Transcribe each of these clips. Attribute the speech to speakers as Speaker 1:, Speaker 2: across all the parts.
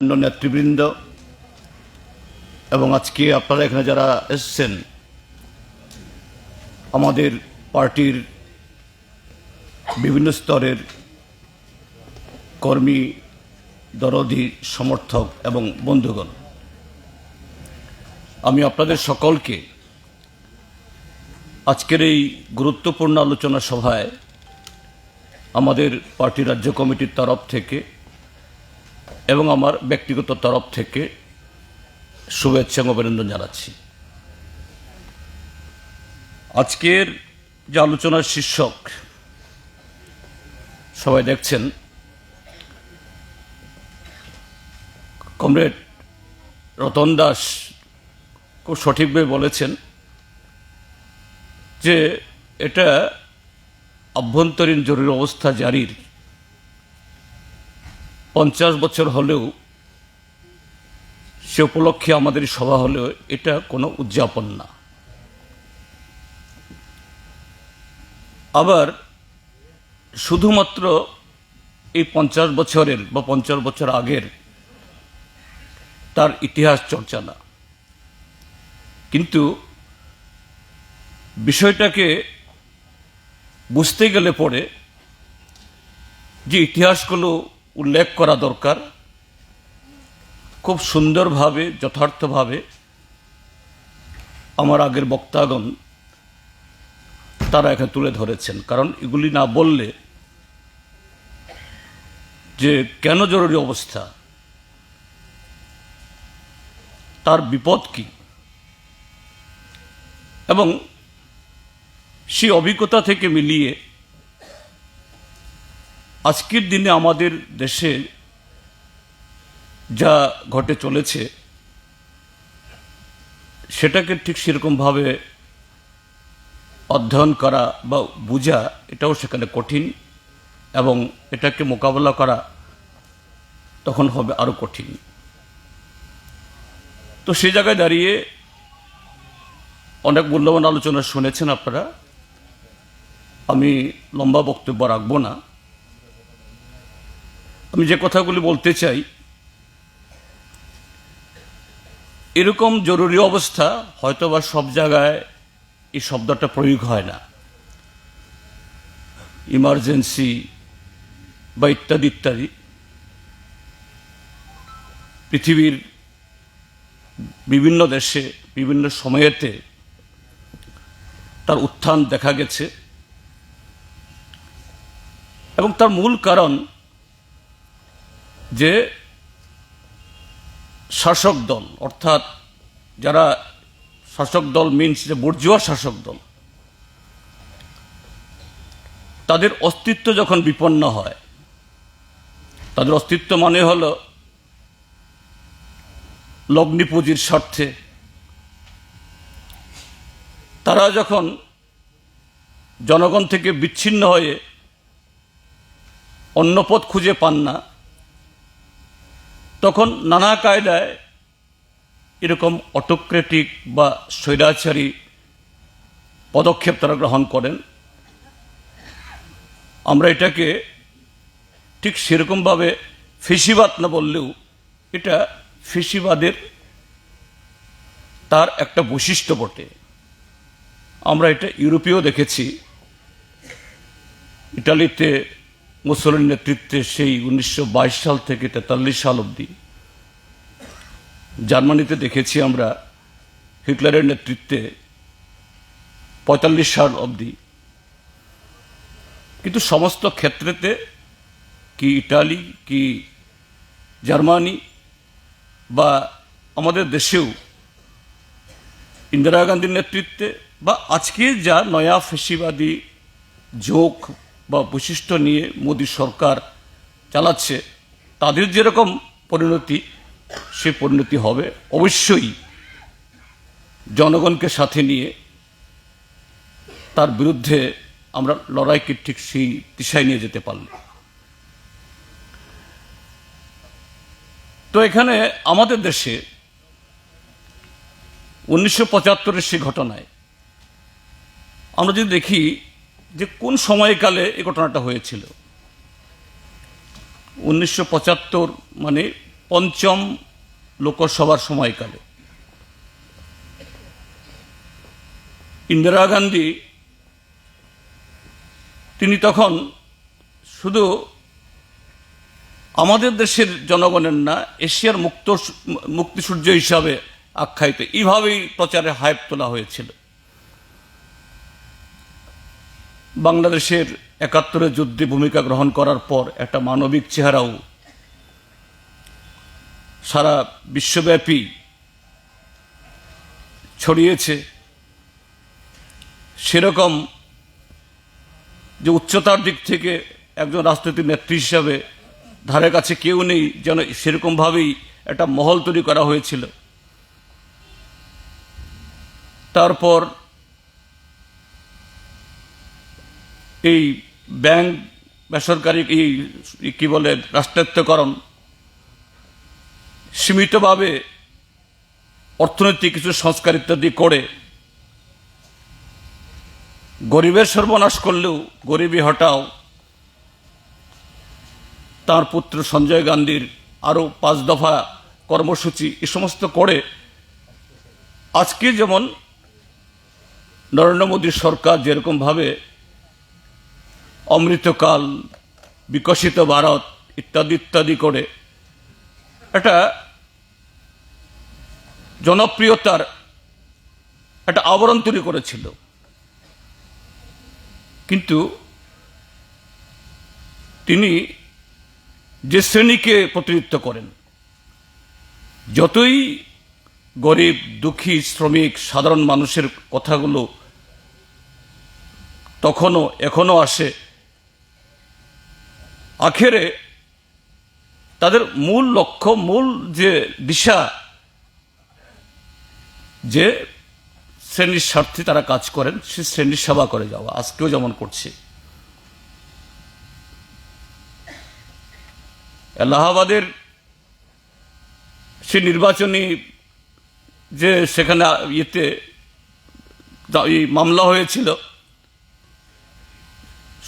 Speaker 1: অন্য নেতৃবৃন্দ এবং আজকে আপনারা এখানে যারা এসছেন, আমাদের পার্টির বিভিন্ন স্তরের কর্মী, দরদি, সমর্থক এবং বন্ধুগণ, আমি আপনাদের সকলকে আজকের এই গুরুত্বপূর্ণ আলোচনা সভায় আমাদের পার্টি রাজ্য কমিটির তরফ থেকে এবং আমার ব্যক্তিগত তরফ থেকে শুভেচ্ছা এবং অভিনন্দন জানাচ্ছি। আজকের যে আলোচনার শীর্ষক সবাই দেখছেন, কমরেড রতন দাস খুব সঠিকভাবে বলেছেন যে এটা আভ্যন্তরীণ জরুরি অবস্থা জারির পঞ্চাশ বছর হলেও সে উপলক্ষে আমাদের সভা হলেও এটা কোনো উদযাপন না। আবার শুধুমাত্র এই পঞ্চাশ বছরের বা পঞ্চাশ বছর আগের তার ইতিহাস চর্চা না। কিন্তু বিষয়টাকে বুঝতে গেলে পরে যে ইতিহাসগুলো উল্লেখ করা দরকার। খুব সুন্দরভাবে, যথার্থভাবে আমার আগের বক্তাগণ তারা এখানে তুলে ধরেছেন। কারণ এগুলি না বললে যে কেন জরুরি অবস্থা? তার বিপদ কি? এবং সেই অভিজ্ঞতা থেকে মিলিয়ে আজকের দিনে আমাদের দেশে যা ঘটে চলেছে, সেটাকে ঠিক সেরকমভাবে অধ্যয়ন করা বা বোঝা এটাও সেখানে কঠিন এবং এটাকে মোকাবেলা করা তখন হবে আরও কঠিন। তো সেই জায়গায় দাঁড়িয়ে অনেক মূল্যবান আলোচনা শুনেছেন আপনারা। আমি লম্বা বক্তব্য রাখব না। আমি যে কথাগুলি বলতে চাই, এরকম জরুরি অবস্থা হয়তো বা সব জায়গায় এই শব্দটা প্রয়োগ হয় না। ইমার্জেন্সি বা ইত্যাদি ইত্যাদি। পৃথিবীর বিভিন্ন দেশে, বিভিন্ন সময়েতে তার উত্থান দেখা গেছে। এবং তার মূল কারণ যে শাসক দল, অর্থাৎ যারা শাসক দল মিনস যে বর্জুয়া শাসক দল, তাদের অস্তিত্ব যখন বিপন্ন হয়, তাদের অস্তিত্ব মানে হল লগ্নি পুঁজির স্বার্থে। তারা যখন জনগণ থেকে বিচ্ছিন্ন হয়ে অন্য পথ খুঁজে পান না তখন নানা কায়দায় এরকম অটোক্রেটিক বা স্বৈরাচারী পদক্ষেপ তারা গ্রহণ করেন। আমরা এটাকে ঠিক সেরকমভাবে ফেসিবাদ না বললেও এটা ফেসিবাদের তার একটা বৈশিষ্ট্য বটে। আমরা এটা ইউরোপীয় দেখেছি। ইটালিতে মুসলিম নেতৃত্বে সেই উনিশশো বাইশ সাল থেকে তেতাল্লিশ সাল অবধি জার্মানিতে দেখেছি আমরা হিটলারের নেতৃত্বে পঁয়তাল্লিশ সাল অবধি। কিন্তু সমস্ত ক্ষেত্রেতে কি ইটালি, কি জার্মানি বা আমাদের দেশেও ইন্দিরা গান্ধীর নেতৃত্বে বা আজকে যা নয়া ফেসিবাদী যোগ বা বৈশিষ্ট্য নিয়ে মোদী সরকার চালাচ্ছে, তাদের যেরকম পরিণতি, সে পরিণতি হবে। অবশ্যই জনগণকে সাথে নিয়ে তার বিরুদ্ধে আমরা লড়াইকে ঠিক সেই দিশায় নিয়ে যেতে পারলে। তো এখানে আমাদের দেশে উনিশশো পঁচাত্তরের সেই ঘটনায় আমরা যদি দেখি যে কোন সময়কালে এই ঘটনাটা হয়েছিল? উনিশশো পঁচাত্তর মানে পঞ্চম লোকসভার সময়কালে। ইন্দিরা গান্ধী, তিনি তখন শুধু আমাদের দেশের জনগণের না, এশিয়ার মুক্ত, মুক্তিসূর্য হিসাবে আখ্যায়িত। এইভাবেই প্রচারে হাইপ তোলা হয়েছিল। বাংলাদেশের একাত্তরের যুদ্ধে ভূমিকা গ্রহণ করার পর একটা মানবিক চেহারাও সারা বিশ্বব্যাপী ছড়িয়েছে। সেরকম যে উচ্চতার দিক থেকে একজন রাজনৈতিক নেত্রী হিসাবে ধারে কাছে কেউ নেই যেন সেরকমভাবেই একটা মহল তৈরি করা হয়েছিল। তারপর এই ব্যাংক বেসরকারি এই কি বলে রাষ্ট্রায়ত্তকরণ সীমিতভাবে অর্থনৈতিক কিছু সংস্কার ইত্যাদি করে গরিবের সর্বনাশ করলেও গরিবী হটাও তার পুত্র সঞ্জয় গান্ধীর আরও পাঁচ দফা কর্মসূচি এ সমস্ত করে আজকে যেমন নরেন্দ্র মোদীর সরকার যেরকমভাবে অমৃতকাল, বিকশিত ভারত ইত্যাদি ইত্যাদি করে। একটা জনপ্রিয়তার একটা আবরণ তৈরি করেছিল। কিন্তু তিনি যে শ্রেণীকে প্রতিনিধিত্ব করেন, যতই গরিব, দুঃখী, শ্রমিক, সাধারণ মানুষের কথাগুলো তখনও এখনও আসে আখেরে তাদের মূল লক্ষ্য, মূল যে দিশা, যে শ্রেণির স্বার্থে তারা কাজ করেন, সে শ্রেণির সেবা করে যাওয়া। আজকেও যেমন করছে। এলাহাবাদের সে নির্বাচনী যে সেখানে ইয়েতে মামলা হয়েছিল,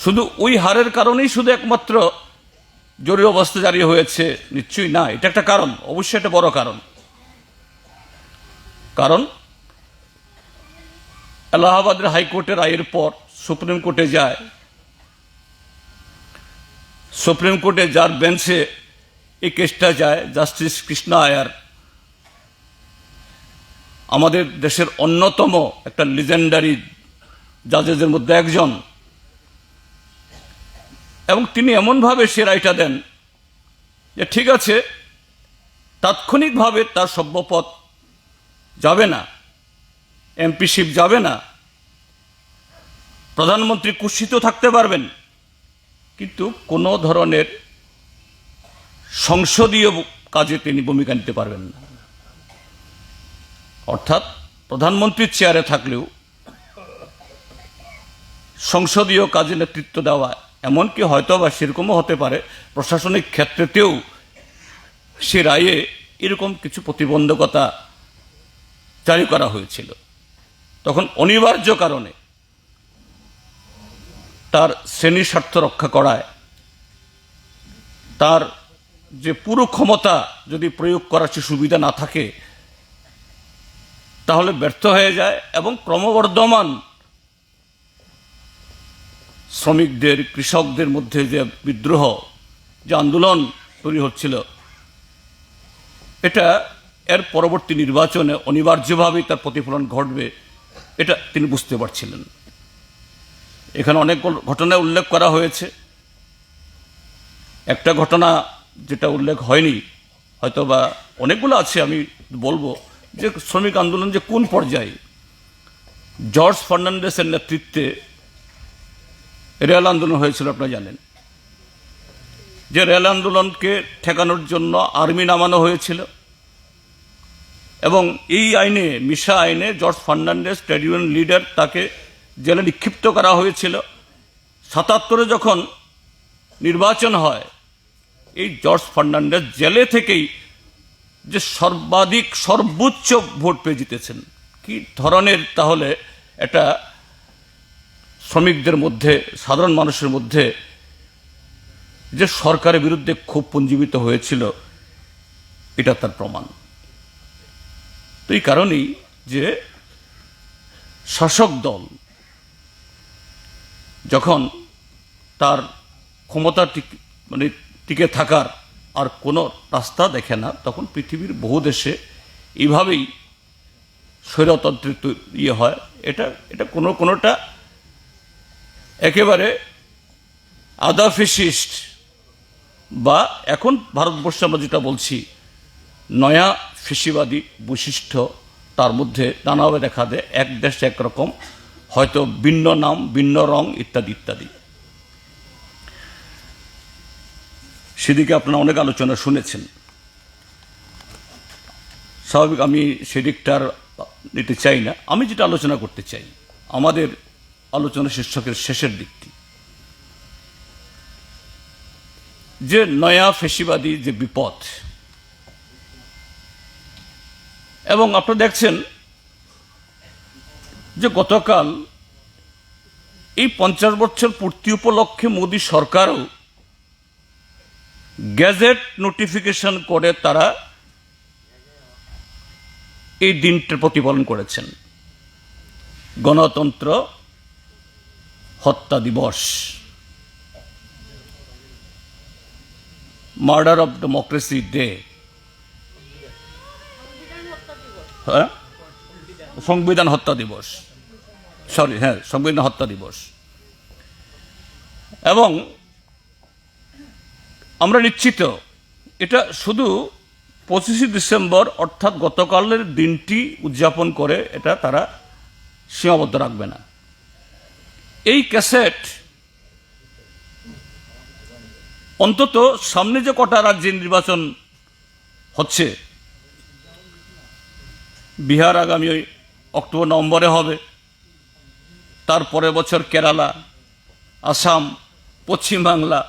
Speaker 1: শুধু ওই হারের কারণেই শুধু একমাত্র জরুরি অবস্থা জারি হয়েছে, নিশ্চয়ই না। এটা একটা কারণ, অবশ্যই একটা বড় কারণ। কারণ, এলাহাবাদের হাইকোর্টের রায়ের পর সুপ্রিম কোর্টে যায়। সুপ্রিম কোর্টে যার বেঞ্চে এই কেসটা যায়, জাস্টিস কৃষ্ণ আয়ার। আমাদের দেশের অন্যতম একটা লিজেন্ডারি জাজেসের মধ্যে একজন। এবং তিনি এমনভাবে সে রায়টা দেন যে ঠিক আছে, তাৎক্ষণিকভাবে তার সভ্যপদ যাবে না এমপিশিপ যাবে না, প্রধানমন্ত্রী কুৎসিত থাকতে পারবেন, কিন্তু কোনো ধরনের সংসদীয় কাজে তিনি ভূমিকা নিতে পারবেন না। অর্থাৎ প্রধানমন্ত্রীর চেয়ারে থাকলেও সংসদীয় কাজে নেতৃত্ব দেওয়া এমনকি হয়তো বা সেরকমও হতে পারে, প্রশাসনিক ক্ষেত্রেতেও সে রায়ে এরকম কিছু প্রতিবন্ধকতা জারি করা হয়েছিল। তখন অনিবার্য কারণে তার শ্রেণি স্বার্থ রক্ষা করায়, তার যে পুরো ক্ষমতা যদি প্রয়োগ করার সে সুবিধা না থাকে, তাহলে ব্যর্থ হয়ে যায় এবং ক্রমবর্ধমান শ্রমিকদের, কৃষকদের মধ্যে যে বিদ্রোহ, যে আন্দোলন তৈরি হচ্ছিল, এটা এর পরবর্তী নির্বাচনে অনিবার্যভাবেই তার প্রতিফলন ঘটবে, এটা তিনি বুঝতে পারছিলেন। এখানে অনেক ঘটনা উল্লেখ করা হয়েছে। একটা ঘটনা যেটা উল্লেখ হয়নি হয়তো বা অনেকগুলো আছে, আমি বলব, যে শ্রমিক আন্দোলন যে কোন পর্যায়ে? জর্জ ফার্নান্ডেসের নেতৃত্বে রেল আন্দোলন হয়েছিল, আপনারা জানেন। যে রেল আন্দোলনকে ঠেকানোর জন্য আর্মি নামানো হয়েছিল এবং এই আইনে, মিশা আইনে George Fernandes trade union leader, তাকে জেলে নিক্ষিপ্ত করা হয়েছিল। সাতাত্তরে যখন নির্বাচন হয়, এই জর্জ ফার্নান্ডেস জেলে থেকেই যে সর্বাধিক, সর্বোচ্চ ভোট পেয়ে জিতেছেন। কি ধরনের তাহলে এটা শ্রমিকদের মধ্যে, সাধারণ মানুষের মধ্যে যে সরকারের বিরুদ্ধে খুব পুঞ্জীবিত হয়েছিল, এটা তার প্রমাণ। তো এই কারণেই যে শাসক দল যখন তার ক্ষমতা মানে টিকে থাকার আর কোনো রাস্তা দেখে না, তখন পৃথিবীর বহু দেশে এইভাবেই স্বৈরতন্ত্রের ইয়ে হয়। এটা এটা কোনো কোনোটা একেবারে আদা ফেসিস্ট বা এখন ভারতবর্ষে আমরা যেটা বলছি, নয়া ফেসিবাদী বৈশিষ্ট্য তার মধ্যে নানাভাবে দেখা দেয়, এক দেশ একরকম হয়তো ভিন্ন নাম, ভিন্ন রং ইত্যাদি ইত্যাদি। সেদিকে আপনারা অনেক আলোচনা শুনেছেন। স্বাভাবিক আমি সেদিকটার নিতে চাই না। আমি যেটা আলোচনা করতে চাই, আমাদের আলোচনা শীর্ষকের শেষের দিকটি। যে নয়া ফেসিবাদী যে বিপদ, এবং আপনারা দেখছেন যে গতকাল এই পঞ্চাশ বছর পূর্তি উপলক্ষে মোদী সরকারও গ্যাজেট নোটিফিকেশন করে তারা এই দিনটার প্রতিপালন করেছেন। গণতন্ত্র হত্যা দিবস। মার্ডার অফ ডেমোক্রেসি ডে হ্যাঁ? সংবিধান হত্যা দিবস। সরি হ্যাঁ সংবিধান হত্যা দিবস। এবং আমরা নিশ্চিত, এটা শুধু পঁচিশে ডিসেম্বর, অর্থাৎ গতকালের দিনটি উদযাপন করে এটা তারা সীমাবদ্ধ রাখবে না। এই ক্যাসেট অন্তত সামনে যে কটা রাজ্যে নির্বাচন হচ্ছে, বিহার আগামী ওই অক্টোবর, নভেম্বরে হবে তারপরে বছর কেরালা, আসাম পশ্চিমবাংলা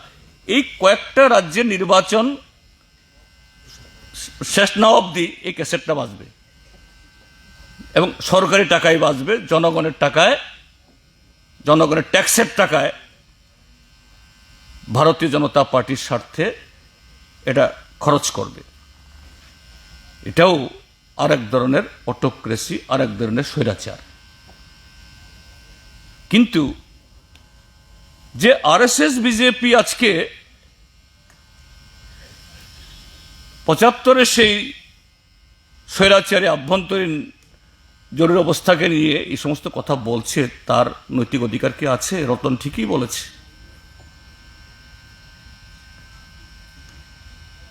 Speaker 1: এই কয়েকটা রাজ্যের নির্বাচন শেষ না অবধি এই ক্যাসেটটা বাঁচবে এবং সরকারি টাকায় বাঁচবে জনগণের টাকায় জনগণের ট্যাক্সের টাকায় ভারতীয় জনতা পার্টির স্বার্থে এটা খরচ করবে। এটাও আরেক ধরনের অটোক্রেসি আরেক ধরনের স্বৈরাচার। কিন্তু যে আরএসএস বিজেপি আজকে পঁচাত্তরে সেই স্বৈরাচারে আভ্যন্তরীণ জরুরি অবস্থাকে নিয়ে এই সমস্ত কথা বলছে, তার নৈতিক অধিকার কি আছে? রতন ঠিকই বলেছে।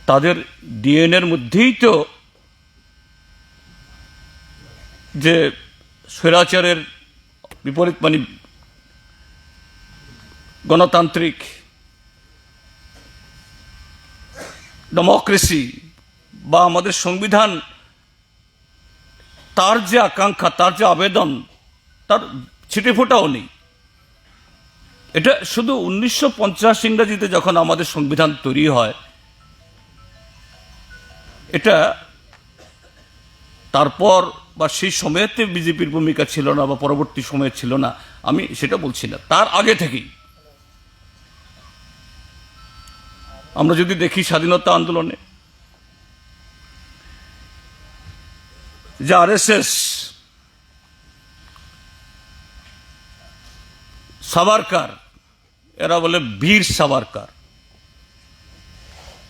Speaker 1: তাদের ডিএনএর মধ্যেই তো যে স্বৈরাচারের বিপরীত মানে গণতান্ত্রিক ডেমোক্রেসি বা আমাদের সংবিধান তার যে আকাঙ্ক্ষা তার যে আবেদন, তার ছিটে ফোটাও নেই। এটা শুধু উনিশশো পঞ্চাশ ইংরাজিতে যখন আমাদের সংবিধান তৈরি হয়, এটা তারপর বা সেই সময়তে বিজেপির ভূমিকা ছিল না বা পরবর্তী সময়ে ছিল না, আমি সেটা বলছি না। তার আগে থেকেই। আমরা যদি দেখি স্বাধীনতা আন্দোলনে যে আরএসএস সাবারকার, এরা বলে বীর সাবারকার।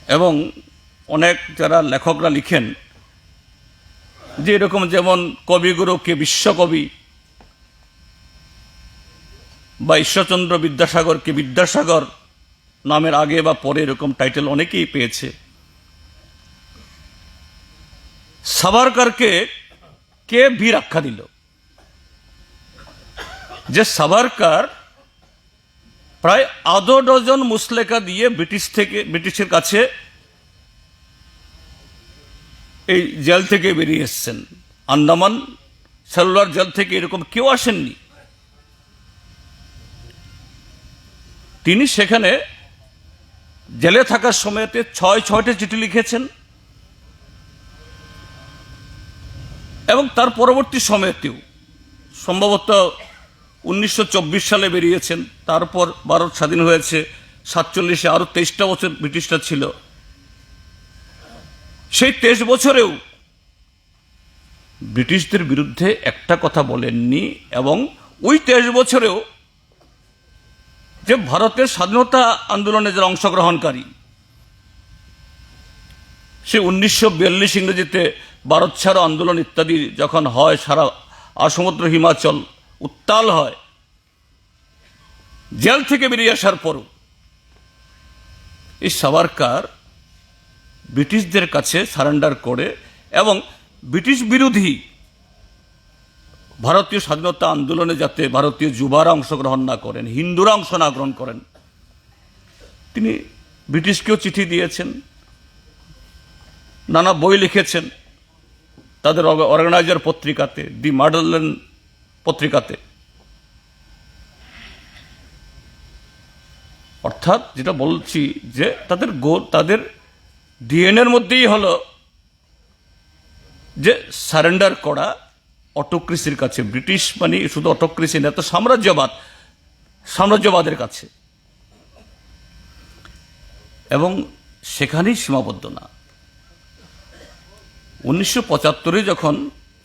Speaker 1: এবং অনেক যারা লেখকরা লিখেন, যে এরকম যেমন কবিগুরু কে বিশ্বকবি বা ঈশ্বরচন্দ্র বিদ্যাসাগর কে বিদ্যাসাগর নামের আগে বা পরে এরকম টাইটেল অনেকেই পেয়েছে। সাভারকারকে কে বীর আখ্যা দিল? যে সাভারকার প্রায় আধো ডজন মুসলেকা দিয়ে ব্রিটিশ থেকে, ব্রিটিশের কাছে এই জেল থেকে বেরিয়ে এসছেন। আন্দামান সেলুলার জেল থেকে এরকম কেউ আসেননি। তিনি সেখানে জেলে থাকার সময়তে ছয়, ছয়টা চিঠি লিখেছেন। এবং তার পরবর্তী সময়তেও, সম্ভবত উনিশশো চব্বিশ সালে বেরিয়েছেন। তারপর ভারত স্বাধীন হয়েছে, সাতচল্লিশে আরও তেইশটা বছর ব্রিটিশরা ছিল। সেই তেইশ বছরেও ব্রিটিশদের বিরুদ্ধে একটা কথা বলেননি এবং ওই তেইশ বছরেও যে ভারতের স্বাধীনতা আন্দোলনে যারা অংশগ্রহণকারী, সে উনিশশো বিয়াল্লিশ ইংরেজিতে ভারত ছাড়ো আন্দোলন ইত্যাদি যখন হয়, সারা আসমুদ্র হিমাচল উত্তাল হয়। জেল থেকে বেরিয়ে আসার পরও এই সাভারকার ব্রিটিশদের কাছে সারেন্ডার করে এবং ব্রিটিশ বিরোধী ভারতীয় স্বাধীনতা আন্দোলনে যাতে ভারতীয় যুবারা অংশগ্রহণ না করেন, হিন্দুরা অংশ না গ্রহণ করেন, তিনি ব্রিটিশকেও চিঠি দিয়েছেন, নানা বই লিখেছেন। তাদের অর্গানাইজার পত্রিকাতে, দি মাডারল্যান্ড পত্রিকাতে। অর্থাৎ যেটা বলছি যে তাদের গো তাদের ডিএনএর মধ্যেই হলো যে সারেন্ডার করা অটোক্রেসির কাছে। ব্রিটিশ মানে শুধু অটোক্রেসি না, তো সাম্রাজ্যবাদ, সাম্রাজ্যবাদের কাছে। এবং সেখানেই সীমাবদ্ধ না। উনিশশো পঁচাত্তরে যখন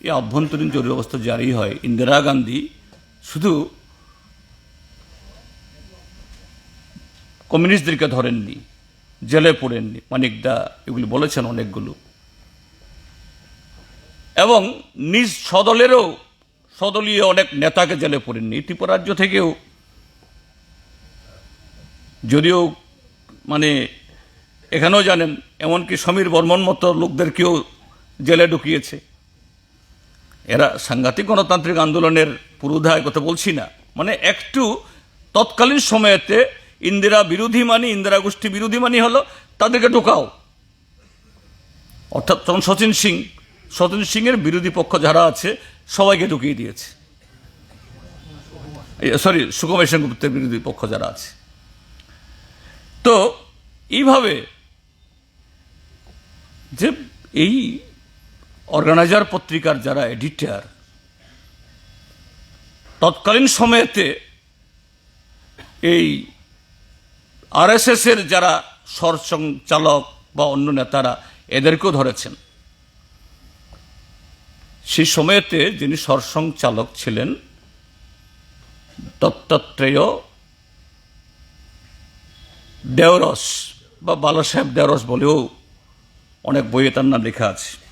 Speaker 1: এই অভ্যন্তরীণ জরুরি অবস্থা জারি হয়, ইন্দিরা গান্ধী শুধু কমিউনিস্টদেরকে ধরেননি, জেলে পড়েননি মানিক দা এগুলি বলেছেন অনেকগুলো। এবং নিজ সদলেরও সদলীয় অনেক নেতাকে জেলে পড়েননি ত্রিপুরাজ্য থেকেও। যদিও মানে এখানেও জানেন, এমনকি সমীর বর্মন মতো লোকদেরকেও জেলে ঢুকিয়েছে। এরা সাংঘাতিক গণতান্ত্রিক আন্দোলনের পুরুধায় কথা বলছি না। মানে একটু তৎকালীন সময়েতে ইন্দিরা বিরোধী মানি, ইন্দিরা গোষ্ঠী বিরোধী মানি হলো তাদেরকে ঢোকাও। অর্থাৎ তখন সচিন সিং সচিন সিং এর বিরোধী পক্ষ যারা আছে, সবাইকে ঢুকিয়ে দিয়েছে। সরি সুকুমার সেনগুপ্তের বিরোধী পক্ষ যারা আছে। তো, এইভাবে যে এই অর্গানাইজার পত্রিকার যারা এডিটার তৎকালীন সময়েতে এই আরএসএস এর যারা সরসংচালক বা অন্য নেতারা, এদেরকেও ধরেছেন। সেই সময়েতে যিনি সরসংচালক ছিলেন, দত্তাত্রেয় দেওরস বা বালাসাহেব দেওরস বলেও অনেক বইয়ে তার নাম লেখা আছে।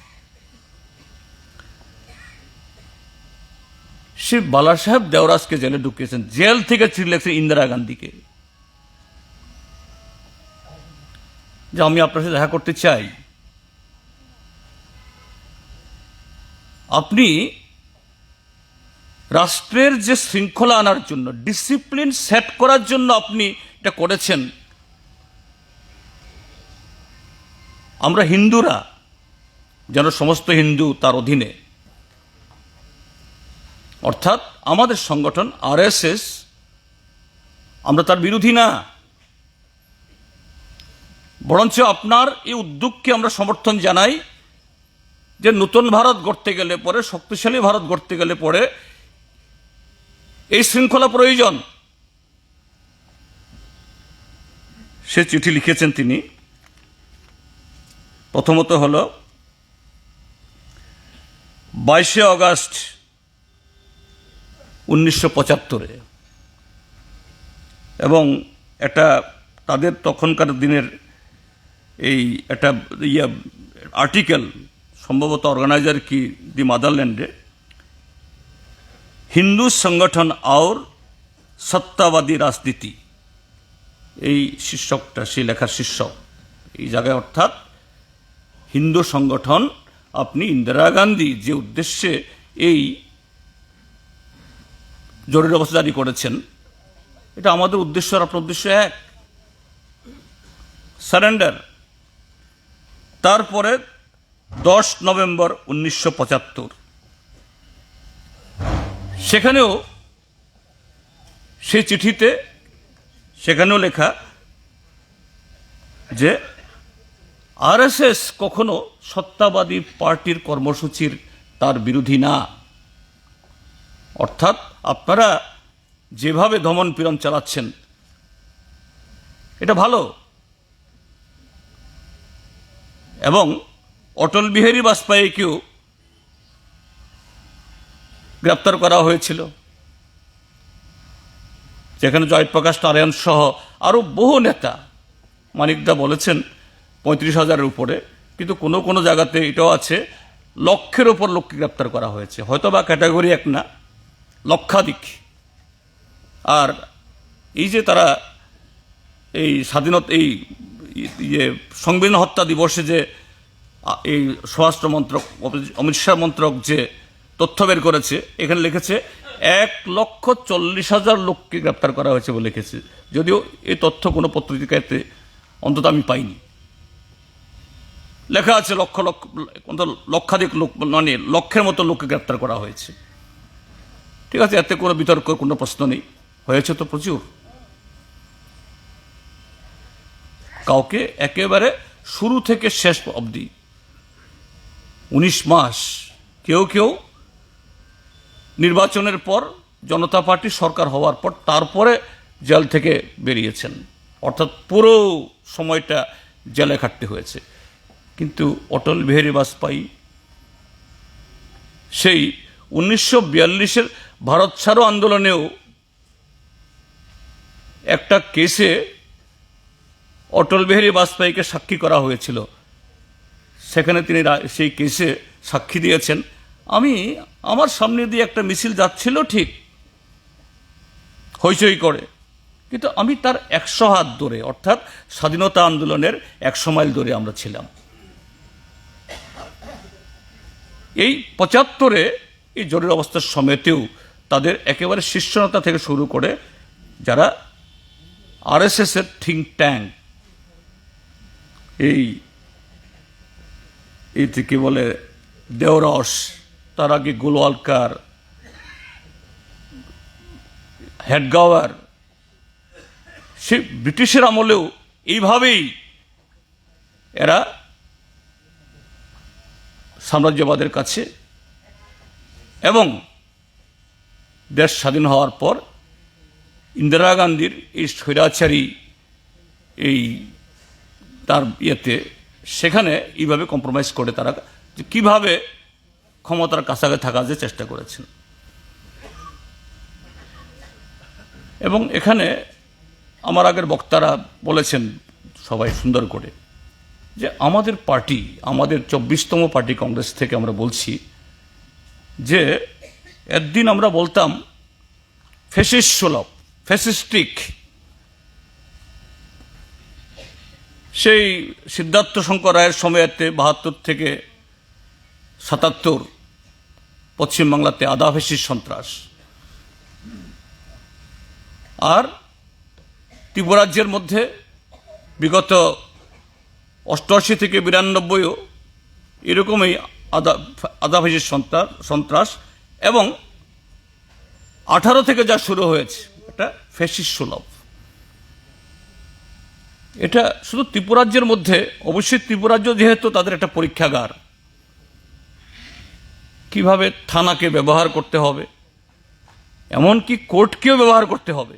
Speaker 1: সে বালাসাহেব দেওরাজকে জেলে ঢুকিয়েছেন। জেল থেকে চিঠি লিখছেন ইন্দিরা গান্ধীকে। যে আমি আপনার সাথে দেখা করতে চাই। আপনি রাষ্ট্রের যে শৃঙ্খলা আনার জন্য ডিসিপ্লিন সেট করার জন্য আপনি এটা করেছেন। আমরা হিন্দুরা, যেন সমস্ত হিন্দু তার অধীনে অর্থাৎ আমাদের সংগঠন আরএসএস, আমরা তার বিরোধী না। বরঞ্চ আপনার এই উদ্যোগকে আমরা সমর্থন জানাই যে নতুন ভারত গড়তে গেলে পরে, শক্তিশালী ভারত গড়তে গেলে পরে এই শৃঙ্খলা প্রয়োজন। সে চিঠি লিখেছেন তিনি। প্রথমত হল, বাইশে অগাস্ট উনিশশো পঁচাত্তরে। এবং এটা তাদের তখনকার দিনের এই একটা ইয়া আর্টিকেল সম্ভবত অর্গানাইজার কি, দি মাদারল্যান্ডে, হিন্দু সংগঠন আর সত্তাবাদী রাজনীতি। এই শীর্ষকটা, সেই লেখার শীর্ষক। এই জায়গায় অর্থাৎ হিন্দু সংগঠন, আপনি ইন্দিরা গান্ধী যে উদ্দেশ্যে এই জরুরি অবস্থা জারি করেছেন। এটা আমাদের উদ্দেশ্য আর আপনার উদ্দেশ্য এক। সারেন্ডার তারপরে দশ নভেম্বর উনিশশো পঁচাত্তর। সেখানেও সেই চিঠিতে সেখানেও লেখা যে আরএসএস কখনো সত্তাবাদী পার্টির কর্মসূচির তার বিরোধী না। অর্থাৎ আপনারা যেভাবে দমন পীড়ন চালাচ্ছেন, এটা ভালো। এবং অটল বিহারী বাজপেয়ীকেও গ্রেপ্তার করা হয়েছিল। যেখানে জয়প্রকাশ নারায়ণ সহ আরও বহু নেতা মানিকদা বলেছেন, পঁয়ত্রিশ হাজারের উপরে, কিন্তু কোনো কোনো জায়গাতে এটাও আছে, লক্ষের ওপর লোককে গ্রেপ্তার করা হয়েছে। হয়তো বা ক্যাটাগরি এক না। লক্ষাধিক। আর এই যে তারা এই স্বাধীনতা, এই ইয়ে সংবিধান হত্যা দিবসে যে এই স্বরাষ্ট্র মন্ত্রক, অমিত শাহ মন্ত্রক যে তথ্য বের করেছে, এখানে লিখেছে, এক লক্ষ চল্লিশ হাজার লোককে গ্রেপ্তার করা হয়েছে বলে লিখেছে। যদিও এই তথ্য কোনো পত্রিকাতে অন্তত আমি পাইনি। লেখা আছে লক্ষ লক্ষ, অন্তত লক্ষাধিক লোক মানে লক্ষের মতো লোককে গ্রেপ্তার করা হয়েছে। ঠিক আছে, এতে কোনো বিতর্ক কোনো প্রশ্ন নেই। হয়েছে তো প্রচুর। কাউকে একেবারে শুরু থেকে শেষ অবধি, উনিশ মাস, কেউ কেউ নির্বাচনের পর জনতা পার্টি সরকার হওয়ার পর তারপরে জেল থেকে বেরিয়েছেন। অর্থাৎ পুরো সময়টা জেলে খাটতে হয়েছে। কিন্তু অটল বিহারী বাজপেয়ী সেই উনিশশো বিয়াল্লিশের ভারত ছাড়ো আন্দোলনেও একটা কেসে অটল বিহারী বাজপেয়ীকে সাক্ষী করা হয়েছিল। সেখানে তিনি সেই কেসে সাক্ষী দিয়েছেন। আমি আমার সামনে দিয়ে একটা মিছিল যাচ্ছিল ঠিক হইচই করে। কিন্তু আমি তার একশো হাত দূরে, অর্থাৎ স্বাধীনতা আন্দোলনের একশো মাইল দূরে আমরা ছিলাম। এই পঁচাত্তরে এই জরুরি অবস্থার সময়তেও তাদের একেবারে শীর্ষনেতা থেকে শুরু করে যারা আরএসএস এর থিঙ্ক ট্যাঙ্ক এই যে কি বলে, দেওরস, তার আগে গোলওয়ালকার, হেডগাওয়ার, সে ব্রিটিশের আমলেও এইভাবেই এরা সাম্রাজ্যবাদের কাছে এবং দেশ স্বাধীন হওয়ার পর ইন্দিরা গান্ধীর এই স্বৈরাচারী এই তার ইয়েতে সেখানে এইভাবে কম্প্রোমাইজ করে তারা যে কীভাবে ক্ষমতার কাছাকাছি থাকার যে চেষ্টা করেছেন। এবং এখানে আমার আগের বক্তারা বলেছেন সবাই সুন্দর করে, যে আমাদের পার্টি, আমাদের চব্বিশতম পার্টি কংগ্রেস থেকে আমরা বলছি যে একদিন আমরা বলতাম ফেসিস সুলভ ফেসিস্টিক সেই সিদ্ধার্থ শঙ্কর রায়ের সময়তে বাহাত্তর থেকে সাতাত্তর পশ্চিমবাংলাতে আদা ফেসিস সন্ত্রাস। আর ত্রিপুরাজ্যের মধ্যে বিগত অষ্টআশি থেকে বিরানব্বইও এরকমই আদা আদাভাসির সন্ত্রাস সন্ত্রাস এবং আঠারো থেকে যা শুরু হয়েছে, এটা ফেসিস সুলভ। এটা শুধু ত্রিপুরাজ্যের মধ্যে, অবশ্যই ত্রিপুরাজ্য যেহেতু তাদের একটা পরীক্ষাগার, কীভাবে থানাকে ব্যবহার করতে হবে, এমনকি কোর্টকেও ব্যবহার করতে হবে।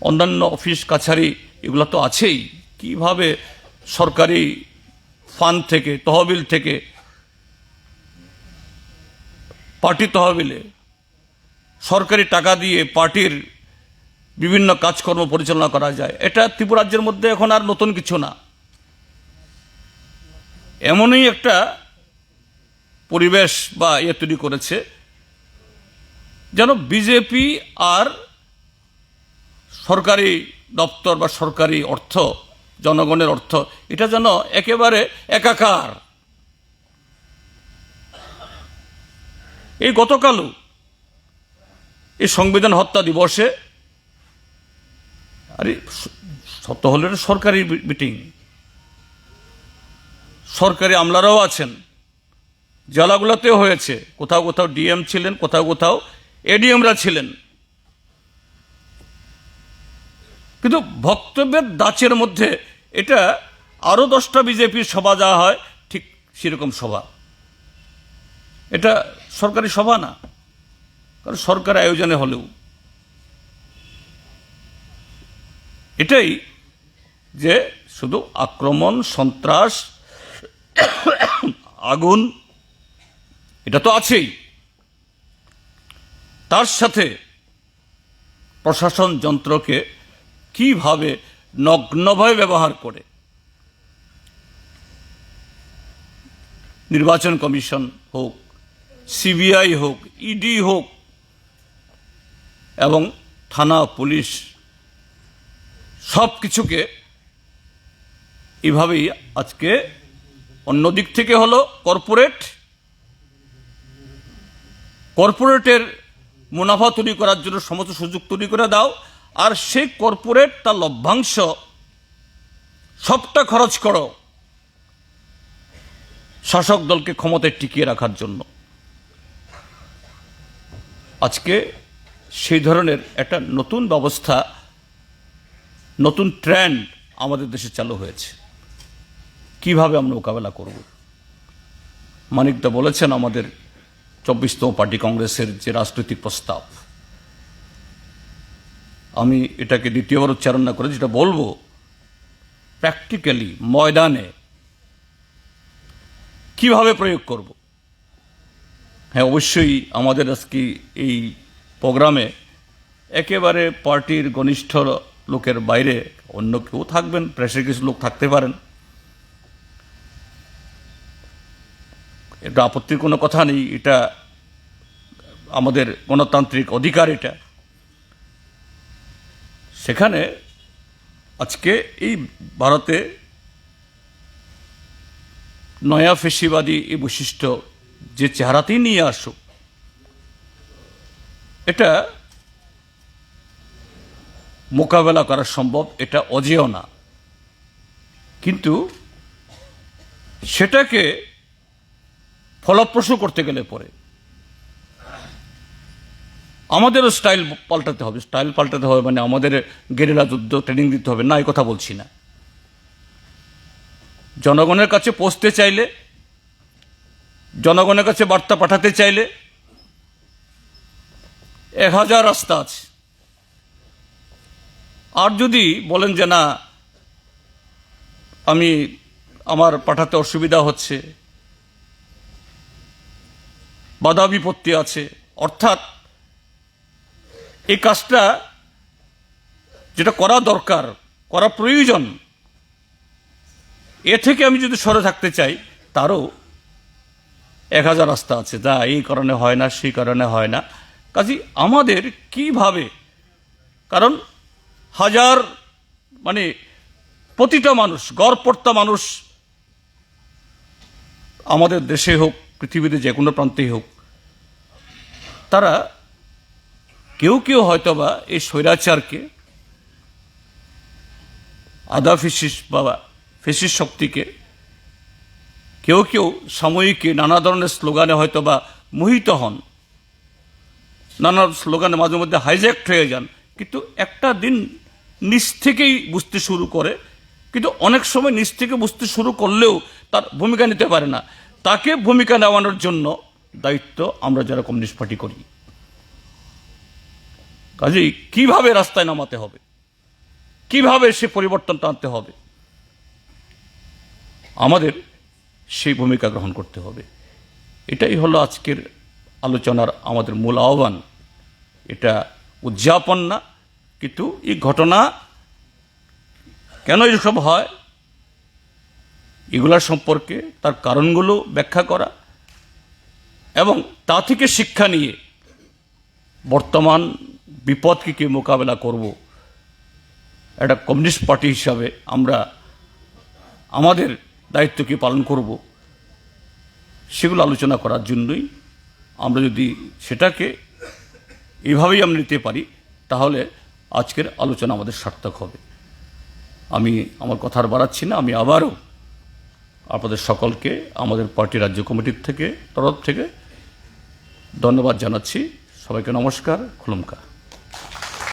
Speaker 1: অন্যান্য অফিস, কাছারি, এগুলো তো আছেই। কীভাবে সরকারি ফান্ড থেকে, তহবিল থেকে পার্টি তহবিলে সরকারি টাকা দিয়ে পার্টির বিভিন্ন কাজকর্ম পরিচালনা করা যায়। এটা ত্রিপুরাজ্যের মধ্যে এখন আর নতুন কিছু না। এমনই একটা পরিবেশ বা ইয়ে তৈরি করেছে, যেন বিজেপি আর সরকারি দপ্তর বা সরকারি অর্থ, জনগণের অর্থ, এটা যেন একেবারে একাকার। এই গতকালও এই সংবিধান হত্যা দিবসে আরে সত্য হলে সরকারি মিটিং। সরকারি আমলারাও আছেন। জেলাগুলোতেও হয়েছে। কোথাও কোথাও ডিএম ছিলেন, কোথাও কোথাও এডিএমরা ছিলেন। কিন্তু বক্তব্যের দাচের মধ্যে এটা আরও দশটা বিজেপির সভা যা হয়, ঠিক সেরকম সভা। এটা সরকারি সভা না, কারণ সরকার আয়োজনে হলেও। এটাই যে শুধু আক্রমণ, সন্ত্রাস, আগুন, এটা তো আছেই। তার সাথে প্রশাসন যন্ত্রকে কীভাবে নগ্নভাবে ব্যবহার করে? নির্বাচন কমিশন হোক সিবিআই হোক, ইডি হোক, এবং থানা, পুলিশ সব কিছুকে এভাবেই আজকে অন্য দিক থেকে হলো কর্পোরেট, কর্পোরেটের মুনাফা তৈরি করার জন্য সমস্ত সুযোগ তৈরি করে দাও, আর সেই কর্পোরেট তার লভ্যাংশ, সবটা খরচ করো শাসক দলকে ক্ষমতায় টিকিয়ে রাখার জন্য। আজকে সেই ধরনের একটা নতুন ব্যবস্থা, নতুন ট্রেন্ড আমাদের দেশে চালু হয়েছে। কীভাবে আমরা মোকাবেলা করব? মানিকদা বলেছেন, আমাদের চব্বিশতম পার্টি কংগ্রেসের যে রাজনৈতিক প্রস্তাব, আমি এটাকে দ্বিতীয়বার উচ্চারণ না করে যেটা বলব প্র্যাকটিক্যালি ময়দানে কীভাবে প্রয়োগ করব? হ্যাঁ অবশ্যই আমাদের আজকে এই প্রোগ্রামে একেবারে পার্টির ঘনিষ্ঠ লোকের বাইরে অন্য কেউ থাকবেন, প্রেসের কিছু লোক থাকতে পারেন। এটা আপত্তির কোনো কথা নেই, এটা আমাদের গণতান্ত্রিক অধিকার এটা। সেখানে আজকে এই ভারতে নয়া ফেসিবাদী এই বৈশিষ্ট্য যে চেহারাতেই নিয়ে আসুক এটা মোকাবেলা করা সম্ভব, এটা অজেয় না। কিন্তু সেটাকে ফলপ্রসূ করতে গেলে পরে আমাদেরও স্টাইল পাল্টাতে হবে। স্টাইল পাল্টাতে হবে মানে আমাদের গেরিলা যুদ্ধ, ট্রেনিং দিতে হবে। না, এই কথা বলছি না। জনগণের কাছে পৌঁছতে চাইলে জনগণের কাছে বার্তা পাঠাতে চাইলে এক হাজার রাস্তা আছে। আর যদি বলেন যে না, আমি আমার পাঠাতে অসুবিধা হচ্ছে, বাধা বিপত্তি আছে, অর্থাৎ এই কাজটা যেটা করা দরকার, করা প্রয়োজন, এ থেকে আমি যদি সরে থাকতে চাই, তারও এক হাজার রাস্তা আছে, যা এই কারণে হয় না, সেই কারণে হয় না। কাজী, আমাদের কীভাবে, কারণ হাজার মানে প্রতিটা মানুষ, গড়পড়তা মানুষ, আমাদের দেশে হোক, পৃথিবীতে যে কোনো প্রান্তেই হোক, তারা কেউ কেউ হয়তোবা এই স্বৈরাচারকে আদা ফিসিস বা ফিসিস শক্তিকে কেউ কেউ সাময়িকী নানা ধরনের স্লোগানে হয়তো বা মোহিত হন। নানা স্লোগানে মাঝে মধ্যে হাইজ্যাক্ট হয়ে যান। কিন্তু একটা দিন নিচ থেকেই বুঝতে শুরু করে। কিন্তু অনেক সময় নিচ থেকে বুঝতে শুরু করলেও তার ভূমিকা নিতে পারে না। তাকে ভূমিকা নেওয়ানোর জন্য দায়িত্ব আমরা যারা কমিউনিস্ট পার্টি করি। কাজেই কীভাবে রাস্তায় নামাতে হবে? কীভাবে সে পরিবর্তনটা আনতে হবে? আমাদের সেই ভূমিকা গ্রহণ করতে হবে। এটাই হলো আজকের আলোচনার আমাদের মূল আহ্বান। এটা উদযাপন না, কিন্তু এই ঘটনা কেন এসব হয় এগুলার সম্পর্কে তার কারণগুলো ব্যাখ্যা করা এবং তা থেকে শিক্ষা নিয়ে বর্তমান বিপদকে কি মোকাবেলা করব, একটা কমিউনিস্ট পার্টি হিসাবে আমরা আমাদের দায়িত্ব কি পালন করব? সেগুলো আলোচনা করার জন্যই আমরা যদি সেটাকে এভাবেই আমরা নিতে পারি, তাহলে আজকের আলোচনা আমাদের সার্থক হবে। আমি আমার কথা আর বাড়াচ্ছি না, আমি আবারও আপনাদের সকলকে, আমাদের পার্টি রাজ্য কমিটির থেকে, তরফ থেকে ধন্যবাদ জানাচ্ছি। সবাইকে নমস্কার খুলুমকা